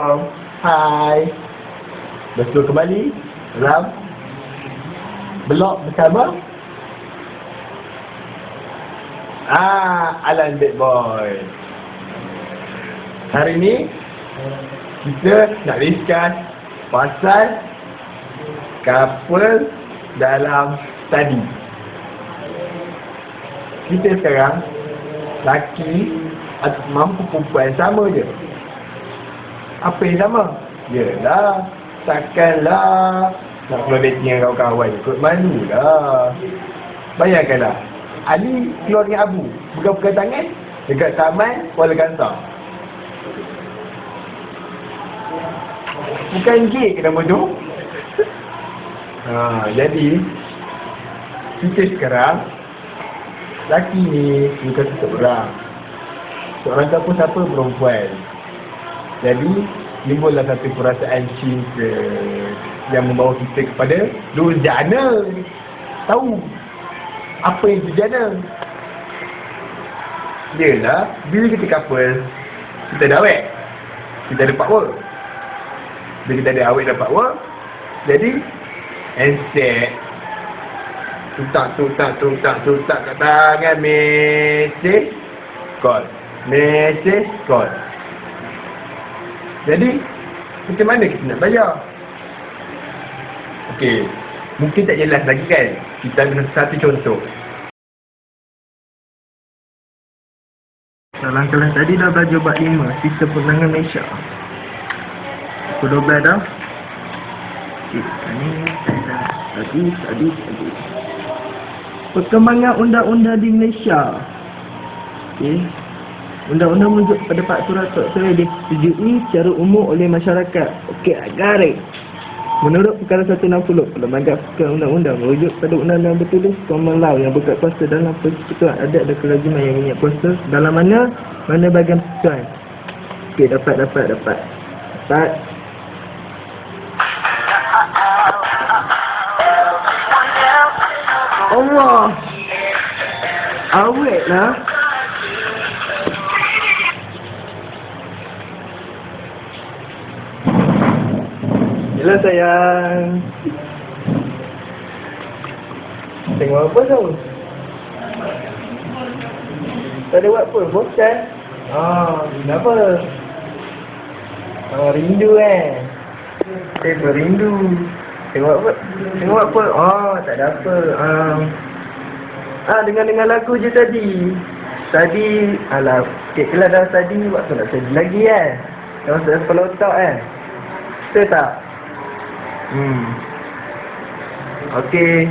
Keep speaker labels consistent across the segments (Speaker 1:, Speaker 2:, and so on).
Speaker 1: Hai. Betul kembali dalam blog bersama Ah, Alan Bad Boy. Hari ni kita nak discuss pasal couple dalam study. Kita sekarang laki atau mampu perempuan sama je. Apa yang sama? Yelah, takkanlah nak keluar dating dengan kawan-kawan ikut malu lah. Bayangkanlah, Ali keluar dengan Abu, pegang-pegang tangan dekat taman Kuala Gantar. Bukan gay ke nama tu? ha, jadi, kita sekarang, laki ni suka satu orang. Seorang tu pun siapa perempuan. Jadi, timbullah satu perasaan cinta yang membawa kita kepada durjana. Tahu apa yang durjana? Yelah, bila kita couple, kita dah awet. Kita ada power. Bila kita ada awet dapat power, jadi handset tutak tutak tutak tutak kat tangan mesej call mesej call jadi macam mana kita nak bayar? Okey, mungkin tak jelas lagi kan? Kita ambil satu contoh.
Speaker 2: Dalam kelas tadi dah belajar bab 5 Sistem penangan Malaysia Pukul 12 dah. Okey, ni Tadi, tadi, tadi Perkembangan undang-undang di Malaysia. Okey Undang-undang merujuk pada Pak Surat Saya disetujui secara umum oleh masyarakat Okey, garis Menurut perkara 160, Lembaga Pertukaran Undang-Undang merujuk pada undang-undang bertulis common law yang berkat kuasa dalam persekutuan adat dan kelaziman yang minyak kuasa dalam mana mana bahagian persekutuan. Okey, dapat, dapat, dapat. Dapat. Allah. Awet lah. Yelah sayang. Tengok apa tu? Tak ada buat apa? Bosan? Ah, kenapa? Ah, rindu eh. Tengok rindu. Tengok apa? Tengok apa? Oh, tak ada apa. Ah, ah dengar-dengar lagu je tadi. Tadi, alah, kek kelas dah tadi, waktu nak sedih lagi eh. Dah masuk kepala otak eh. Betul tak? Hmm. Okey.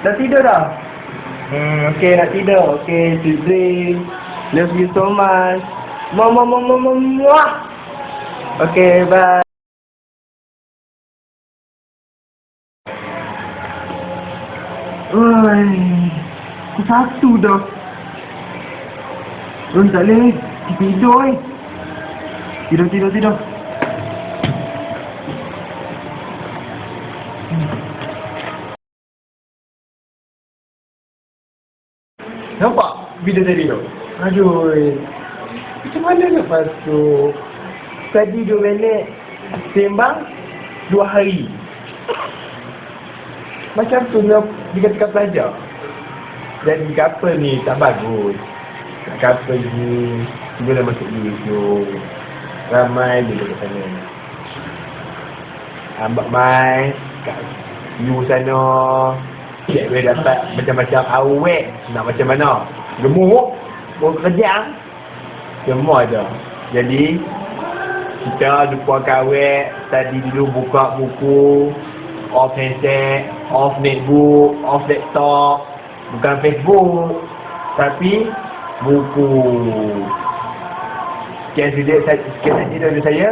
Speaker 2: Dah tidur dah? Hmm, okey nak tidur. Sweet dream. Love you so much. Mama mama mama. Okey, bye. Oi. Satu dah. Ron tak boleh. Tidur eh. Tidur, tidur, tidur.
Speaker 1: Nampak video tadi tu? Aduh. Macam mana nak masuk? Tadi dua minit sembang dua hari. Macam tu nak dikatakan pelajar. Dan couple ni tak bagus. Couple ni boleh masuk YouTube. Ramai dia kat sana. Ambak mai kat you sana. Cik boleh dapat macam-macam awet nak macam mana. Gemuk, mau kerja. Semua ada. Jadi, kita jumpa kawet, tadi dulu buka buku, off handset, off netbook, off laptop, bukan Facebook, tapi buku. Sekian saja, sekian saja dari saya.